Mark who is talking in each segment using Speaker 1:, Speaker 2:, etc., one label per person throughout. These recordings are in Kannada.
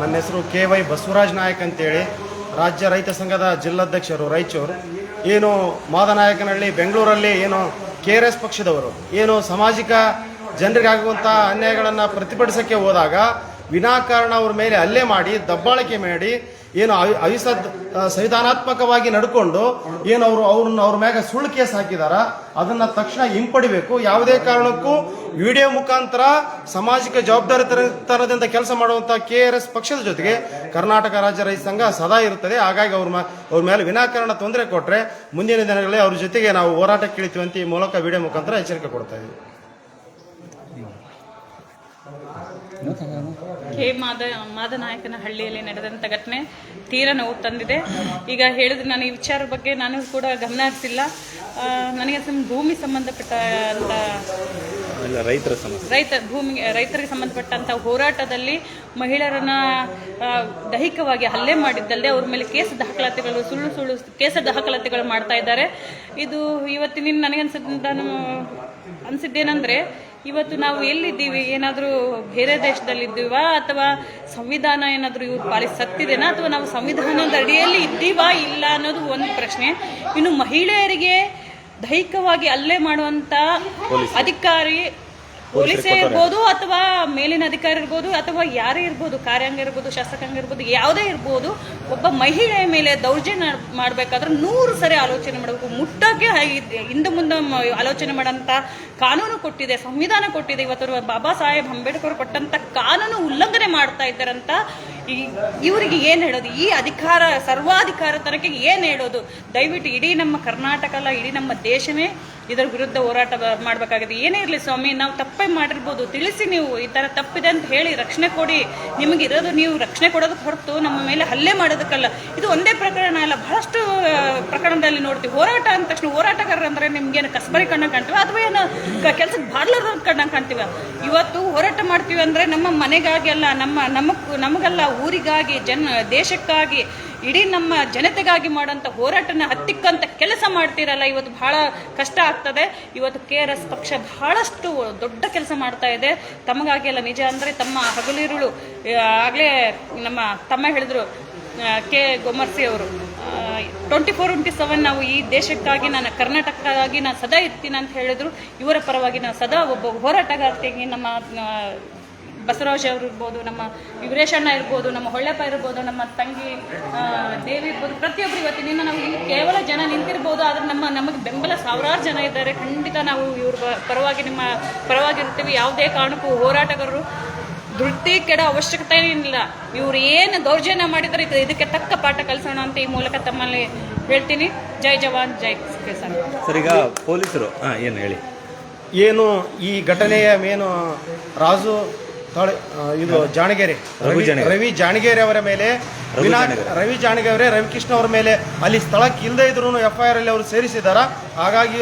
Speaker 1: ನನ್ನ ಹೆಸರು ಕೆ ವೈ ಬಸವರಾಜ್ ನಾಯಕ್ ಅಂತೇಳಿ. ರಾಜ್ಯ ರೈತ ಸಂಘದ ಜಿಲ್ಲಾಧ್ಯಕ್ಷರು ರಾಯಚೂರು ಏನು ಮಾದನಾಯಕನಹಳ್ಳಿ, ಬೆಂಗಳೂರಲ್ಲಿ ಏನು ಕೆ ಆರ್ ಎಸ್ ಪಕ್ಷದವರು, ಏನು ಸಾಮಾಜಿಕ ಜನರಿಗಾಗುವಂಥ ಅನ್ಯಾಯಗಳನ್ನು ಪ್ರತಿಭಟಿಸೋಕ್ಕೆ ಹೋದಾಗ ವಿನಾಕಾರಣ ಅವ್ರ ಮೇಲೆ ಹಲ್ಲೆ ಮಾಡಿ, ದಬ್ಬಾಳಿಕೆ ಮಾಡಿ ಏನು ಅವಿ ಅವಿಸದ್ ಸಂವಿಧಾನಾತ್ಮಕವಾಗಿ ನಡ್ಕೊಂಡು ಏನು ಅವರು ಅವ್ರನ್ನ ಅವ್ರ ಮ್ಯಾಗ ಸುಳ್ಳು ಕೇಸ್ ಹಾಕಿದಾರ, ಅದನ್ನ ತಕ್ಷಣ ಹಿಂಪಡಿಬೇಕು. ಯಾವುದೇ ಕಾರಣಕ್ಕೂ ವಿಡಿಯೋ ಮುಖಾಂತರ ಸಾಮಾಜಿಕ ಜವಾಬ್ದಾರಿ ತರದಿಂದ ಕೆಲಸ ಮಾಡುವಂತ ಕೆ ಆರ್ ಎಸ್ ಪಕ್ಷದ ಜೊತೆಗೆ ಕರ್ನಾಟಕ ರಾಜ್ಯ ರೈತ ಸಂಘ ಸದಾ ಇರುತ್ತದೆ. ಹಾಗಾಗಿ ಅವ್ರ ಅವ್ರ ಮೇಲೆ ವಿನಾಕಾರಣ ತೊಂದರೆ ಕೊಟ್ಟರೆ ಮುಂದಿನ ದಿನಗಳಲ್ಲಿ ಅವ್ರ ಜೊತೆಗೆ ನಾವು ಹೋರಾಟಕ್ಕೆ ಇಳಿತೀವಿ ಅಂತ ಈ ಮೂಲಕ ವಿಡಿಯೋ ಮುಖಾಂತರ ಎಚ್ಚರಿಕೆ ಕೊಡ್ತಾ
Speaker 2: ಕೆ ಮಾದ ಮಾದನಾಯಕನ ಹಳ್ಳಿಯಲ್ಲಿ ನಡೆದಂಥ ಘಟನೆ ತೀರ ನೋವು ತಂದಿದೆ. ಈಗ ಹೇಳಿದ್ರೆ ನಾನು ಈ ವಿಚಾರ ಬಗ್ಗೆ ನಾನು ಕೂಡ ಗಮನ ಹರಿಸಿಲ್ಲ. ನನಗೆ ಭೂಮಿ ಸಂಬಂಧಪಟ್ಟ ಅಂತ
Speaker 3: ರೈತರ
Speaker 2: ರೈತ ಭೂಮಿ ರೈತರಿಗೆ ಸಂಬಂಧಪಟ್ಟಂತ ಹೋರಾಟದಲ್ಲಿ ಮಹಿಳೆಯರನ್ನ ದೈಹಿಕವಾಗಿ ಹಲ್ಲೆ ಮಾಡಿದ್ದಲ್ಲದೆ ಅವ್ರ ಮೇಲೆ ಕೇಸ ದಾಖಲಾತಿಗಳು ಸುಳ್ಳು ಸುಳ್ಳು ಕೇಸ ದಾಖಲಾತಿಗಳು ಮಾಡ್ತಾ ಇದ್ದಾರೆ. ಇದು ಇವತ್ತಿನ ನನಗೆ ನಾನು ಅನ್ಸಿದ್ದೇನೆಂದ್ರೆ ಇವತ್ತು ನಾವು ಎಲ್ಲಿದ್ದೀವಿ? ಏನಾದರೂ ಬೇರೆ ದೇಶದಲ್ಲಿದ್ದೀವಾ? ಅಥವಾ ಸಂವಿಧಾನ ಏನಾದರೂ ಇವ್ರು ಪಾಲಿಸಿ ಸತ್ತಿದೆನಾ? ಅಥವಾ ನಾವು ಸಂವಿಧಾನದ ಅಡಿಯಲ್ಲಿ ಇದ್ದೀವಾ ಇಲ್ಲ ಅನ್ನೋದು ಒಂದು ಪ್ರಶ್ನೆ. ಇನ್ನು ಮಹಿಳೆಯರಿಗೆ ದೈಹಿಕವಾಗಿ ಅಲ್ಲೇ ಮಾಡುವಂತ ಅಧಿಕಾರಿ ಪೊಲೀಸೇ ಇರ್ಬೋದು ಅಥವಾ ಮೇಲಿನ ಅಧಿಕಾರಿ ಇರ್ಬೋದು ಅಥವಾ ಯಾರೇ ಇರ್ಬೋದು ಕಾರ್ಯಾಂಗ ಇರ್ಬೋದು ಶಾಸಕಾಂಗ ಇರ್ಬೋದು ಯಾವುದೇ ಇರ್ಬೋದು ಒಬ್ಬ ಮಹಿಳೆಯ ಮೇಲೆ ದೌರ್ಜನ್ಯ ಮಾಡಬೇಕಾದ್ರೆ ನೂರು ಸರಿ ಆಲೋಚನೆ ಮಾಡಬೇಕು. ಮುಟ್ಟಕ್ಕೆ ಹಿಂದೆ ಮುಂದೆ ಆಲೋಚನೆ ಮಾಡೋಂಥ ಕಾನೂನು ಕೊಟ್ಟಿದೆ ಸಂವಿಧಾನ ಕೊಟ್ಟಿದೆ ಇವತ್ತು ಬಾಬಾ ಸಾಹೇಬ್ ಅಂಬೇಡ್ಕರ್ ಕೊಟ್ಟಂತ ಕಾನೂನು ಉಲ್ಲಂಘನೆ ಮಾಡ್ತಾ ಇದ್ದಾರಂತ ಈ- ಇವರಿಗೆ ಏನು ಹೇಳೋದು? ಈ ಅಧಿಕಾರ ಸರ್ವಾಧಿಕಾರ ತನಕ ಏನು ಹೇಳೋದು? ದಯವಿಟ್ಟು ಇಡೀ ನಮ್ಮ ಕರ್ನಾಟಕ ಅಲ್ಲ ಇಡೀ ನಮ್ಮ ದೇಶನೇ ಇದರ ವಿರುದ್ಧ ಹೋರಾಟ ಮಾಡಬೇಕಾಗಿದೆ. ಏನೇ ಇರಲಿ ಸ್ವಾಮಿ, ನಾವು ತಪ್ಪೇ ಮಾಡಿರ್ಬೋದು. ತಿಳಿಸಿ ನೀವು ಈ ಥರ ತಪ್ಪಿದೆ ಅಂತ ಹೇಳಿ ರಕ್ಷಣೆ ಕೊಡಿ. ನಿಮಗೆ ಇರೋದು ನೀವು ರಕ್ಷಣೆ ಕೊಡೋದಕ್ಕೆ ಹೊರತು ನಮ್ಮ ಮೇಲೆ ಹಲ್ಲೆ ಮಾಡೋದಕ್ಕಲ್ಲ. ಇದು ಒಂದೇ ಪ್ರಕರಣ ಅಲ್ಲ, ಬಹಳಷ್ಟು ಪ್ರಕರಣದಲ್ಲಿ ನೋಡ್ತೀವಿ. ಹೋರಾಟ ಅಂದ ತಕ್ಷಣ ಹೋರಾಟಗಾರರು ಅಂದರೆ ನಿಮ್ಗೇನು ಕಸ್ಬರಿ ಕಣ್ಣಂಗೆ ಕಾಣ್ತೀವಿ? ಅಥವಾ ಏನು ಕೆಲಸಕ್ಕೆ ಬಾಡ್ಲಾರ್ದ ಕಣ್ಣಂಗೆ ಕಾಣ್ತೀವಿ? ಇವತ್ತು ಹೋರಾಟ ಮಾಡ್ತೀವಿ ಅಂದರೆ ನಮ್ಮ ಮನೆಗಾಗಿ ಅಲ್ಲ, ನಮ್ಮ ನಮಗ್ ನಮಗಲ್ಲ, ಊರಿಗಾಗಿ, ಜನ, ದೇಶಕ್ಕಾಗಿ ಇಡೀ ನಮ್ಮ ಜನತೆಗಾಗಿ ಮಾಡೋಂಥ ಹೋರಾಟನ ಹತ್ತಿಕ್ಕಂಥ ಕೆಲಸ ಮಾಡ್ತೀರಲ್ಲ, ಇವತ್ತು ಬಹಳ ಕಷ್ಟ ಆಗ್ತದೆ. ಇವತ್ತು ಕೆ ಆರ್ ಎಸ್ ಪಕ್ಷ ಬಹಳಷ್ಟು ದೊಡ್ಡ ಕೆಲಸ ಮಾಡ್ತಾ ಇದೆ. ತಮಗಾಗಿ ಎಲ್ಲ ನಿಜ ಅಂದರೆ ತಮ್ಮ ಹಗಲಿರುಳು ಆಗಲೇ ನಮ್ಮ ತಮ್ಮ ಹೇಳಿದ್ರು ಕೆ ಗೊಮರ್ಸಿ ಅವರು ಟ್ವೆಂಟಿ ಫೋರ್ ಟ್ವೆಂಟಿ ಸೆವೆನ್ ನಾವು ಈ ದೇಶಕ್ಕಾಗಿ ನಾನು ಕರ್ನಾಟಕಕ್ಕಾಗಿ ನಾನು ಸದಾ ಇರ್ತೀನಿ ಅಂತ ಹೇಳಿದ್ರು. ಇವರ ಪರವಾಗಿ ನಾನು ಸದಾ ಒಬ್ಬ ಹೋರಾಟಗಾರ್ತಿಯಾಗಿ ನಮ್ಮ ಬಸವರಾಜ್ ಅವರು ಇರ್ಬೋದು ನಮ್ಮ ವಿವರೇಶಣ್ಣ ಅಣ್ಣ ಇರ್ಬೋದು ನಮ್ಮ ಹೊಳ್ಳೆಪ್ಪ ಇರ್ಬೋದು ನಮ್ಮ ತಂಗಿ ದೇವಿ ಇರ್ಬೋದು ಪ್ರತಿಯೊಬ್ಬರು ಇವತ್ತಿನಿಂದ ನಾವು ಇಲ್ಲಿ ಕೇವಲ ಜನ ನಿಂತಿರ್ಬೋದು ಆದರೆ ನಮ್ಮ ನಮಗೆ ಬೆಂಬಲ ಸಾವಿರಾರು ಜನ ಇದ್ದಾರೆ. ಖಂಡಿತ ನಾವು ಇವ್ರ ಪರವಾಗಿ ನಿಮ್ಮ ಪರವಾಗಿರ್ತೀವಿ ಯಾವುದೇ ಕಾರಣಕ್ಕೂ ಹೋರಾಟಗಾರರು ಧೃತಿ ಕೆಡ ಅವಶ್ಯಕತೆ ಇಲ್ಲ ಇವ್ರು ಏನು ದೌರ್ಜನ್ಯ ಮಾಡಿದರೆ ಇದು- ಇದಕ್ಕೆ ತಕ್ಕ ಪಾಠ ಕಲಿಸೋಣ ಅಂತ ಈ ಮೂಲಕ ತಮ್ಮಲ್ಲಿ ಹೇಳ್ತೀನಿ. ಜೈ ಜವಾನ್ ಜೈ ಕಿಸಾನ್.
Speaker 3: ಸರ್ ಈಗ ಪೊಲೀಸರು ಏನು ಹೇಳಿ.
Speaker 1: ಏನು ಈ ಘಟನೆಯ ಮೇನು ರಾಜು ತಾಳೆ ಇದು ಜಾಣಗೆರೆ.
Speaker 3: ರವಿ
Speaker 1: ರವಿ
Speaker 3: ಜಾಣಗೆರೆ.
Speaker 1: ಅವರ ಮೇಲೆ
Speaker 3: ರವಿ
Speaker 1: ವಿನಾ-
Speaker 3: ಅವರೇ
Speaker 1: ರವಿ ಜಾಣಗೆರೆ ರವಿಕೃಷ್ಣ ಅವರ ಮೇಲೆ ಅಲ್ಲಿ ಸ್ಥಳಕ್ಕೆ ಇಲ್ಲದೆ ಇದ್ರು ಎಫ್ ಐ ಆರ್ ಅಲ್ಲಿ ಅವರು ಸೇರಿಸಿದಾರ? ಹಾಗಾಗಿ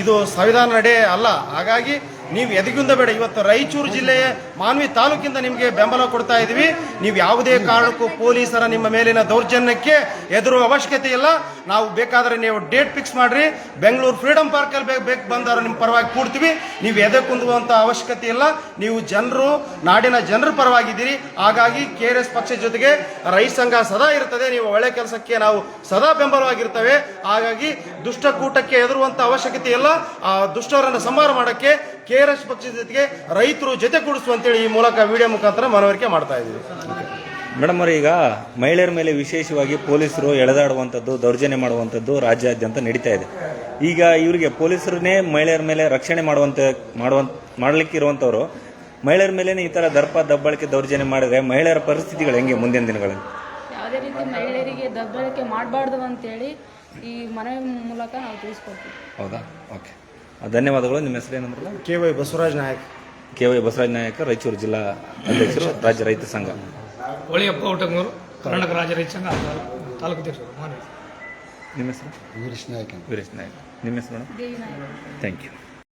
Speaker 1: ಇದು ಸಂವಿಧಾನ ನಡೆ ಅಲ್ಲ. ಹಾಗಾಗಿ ನೀವು ಎದಗಿಂದ ಬೇಡ. ಇವತ್ತು ರಾಯಚೂರು ಜಿಲ್ಲೆಯ ಮಾನ್ವಿ ತಾಲೂಕಿಂದ ನಿಮಗೆ ಬೆಂಬಲ ಕೊಡ್ತಾ ಇದ್ದೀವಿ ನೀವು ಯಾವುದೇ ಕಾರಣಕ್ಕೂ ಪೊಲೀಸರ ನಿಮ್ಮ ಮೇಲಿನ ದೌರ್ಜನ್ಯಕ್ಕೆ ಎದುರು ಅವಶ್ಯಕತೆ ಇಲ್ಲ. ನಾವು ಬೇಕಾದರೆ ನೀವು ಡೇಟ್ ಫಿಕ್ಸ್ ಮಾಡ್ರಿ. ಬೆಂಗಳೂರು ಫ್ರೀಡಂ ಪಾರ್ಕಲ್ಲಿ ಬೇಕು ಬೇಕು ಬಂದವರು ನಿಮ್ಮ ಪರವಾಗಿ ಕೂಡ್ತೀವಿ. ನೀವು ಎದೆ ಕುಂದುವಂಥ ಅವಶ್ಯಕತೆ ಇಲ್ಲ. ನೀವು ಜನರು, ನಾಡಿನ ಜನರ ಪರವಾಗಿದ್ದೀರಿ. ಹಾಗಾಗಿ ಕೆ ಆರ್ ಎಸ್ ಪಕ್ಷದ ಜೊತೆಗೆ ರೈತ ಸಂಘ ಸದಾ ಇರ್ತದೆ. ನೀವು ಒಳ್ಳೆ ಕೆಲಸಕ್ಕೆ ನಾವು ಸದಾ ಬೆಂಬಲವಾಗಿರ್ತವೆ. ಹಾಗಾಗಿ ದುಷ್ಟಕೂಟಕ್ಕೆ ಎದುರುವಂಥ ಅವಶ್ಯಕತೆ ಇಲ್ಲ. ಆ ದುಷ್ಟರನ್ನು ಸಂಹಾರ ಮಾಡಕ್ಕೆ ಕೆ ಆರ್ ಎಸ್ ಪಕ್ಷದ ಜೊತೆಗೆ ರೈತರು ಜೊತೆ ಕೂಡಿಸುವಂತೇಳಿ ಈ ಮೂಲಕ ವಿಡಿಯೋ ಮುಖಾಂತರ ಮನವರಿಕೆ ಮಾಡ್ತಾ ಇದ್ದೀವಿ.
Speaker 3: ಮೇಡಮ್ ಅವರು ಈಗ ಮಹಿಳೆಯರ ಮೇಲೆ ವಿಶೇಷವಾಗಿ ಪೊಲೀಸರು ಎಳೆದಾಡುವಂಥದ್ದು ದೌರ್ಜನ್ಯ ಮಾಡುವಂಥದ್ದು ರಾಜ್ಯಾದ್ಯಂತ ನಡೀತಾ ಇದೆ. ಈಗ ಇವರಿಗೆ ಪೊಲೀಸರನ್ನೇ ಮಹಿಳೆಯರ ಮೇಲೆ ರಕ್ಷಣೆ ಮಾಡುವಂತ ಮಾಡುವ ಮಾಡಲಿಕ್ಕಿರುವಂಥವ್ರು ಮಹಿಳೆಯರ ಮೇಲೆ ಈ ಥರ ದರ್ಪ ದಬ್ಬಳಿಕೆ ದೌರ್ಜನ್ಯ ಮಾಡಿದ್ರೆ ಮಹಿಳೆಯರ ಪರಿಸ್ಥಿತಿಗಳು ಹೆಂಗೆ ಮುಂದಿನ ದಿನಗಳಲ್ಲಿ?
Speaker 4: ಯಾವುದೇ ರೀತಿ ಮಹಿಳೆಯರಿಗೆ ದಬ್ಬಳಿಕೆ ಮಾಡಬಾರ್ದು ಅಂತೇಳಿ ಈ ಮನವಿ ಮೂಲಕ ನಾವು ತಿಳಿಸ್ಕೊಡ್ತೀವಿ.
Speaker 3: ಹೌದಾ? ಓಕೆ. ಧನ್ಯವಾದಗಳು. ನಿಮ್ಮ ಹೆಸರು ಏನಂದ್ರಲ್ಲ?
Speaker 1: K Y Basavaraj Nayak.
Speaker 3: K Y Basavaraj Nayak Raichur ಜಿಲ್ಲಾ ಅಧ್ಯಕ್ಷರು ರಾಜ್ಯ ರೈತ ಸಂಘ.
Speaker 5: ಒಳಿಯಪ್ಪ ಊಟಂಗೂರು ಕರ್ನಾಟಕ ರಾಜ್ಯ ರೈತ ಸಂಘ ತಾಲೂಕು ಅಧ್ಯಕ್ಷರು
Speaker 3: ನಿಮ್ಮ ಹೆಸರು?
Speaker 6: ವೀರೇಶ್ ನಾಯಕ್.
Speaker 3: ವೀರೇಶ್ ನಾಯಕ್. ನಿಮ್ಮ ಹೆಸರು ಮೇಡಮ್?
Speaker 4: ದೇವಿ ನಾಯಕ.
Speaker 3: Thank you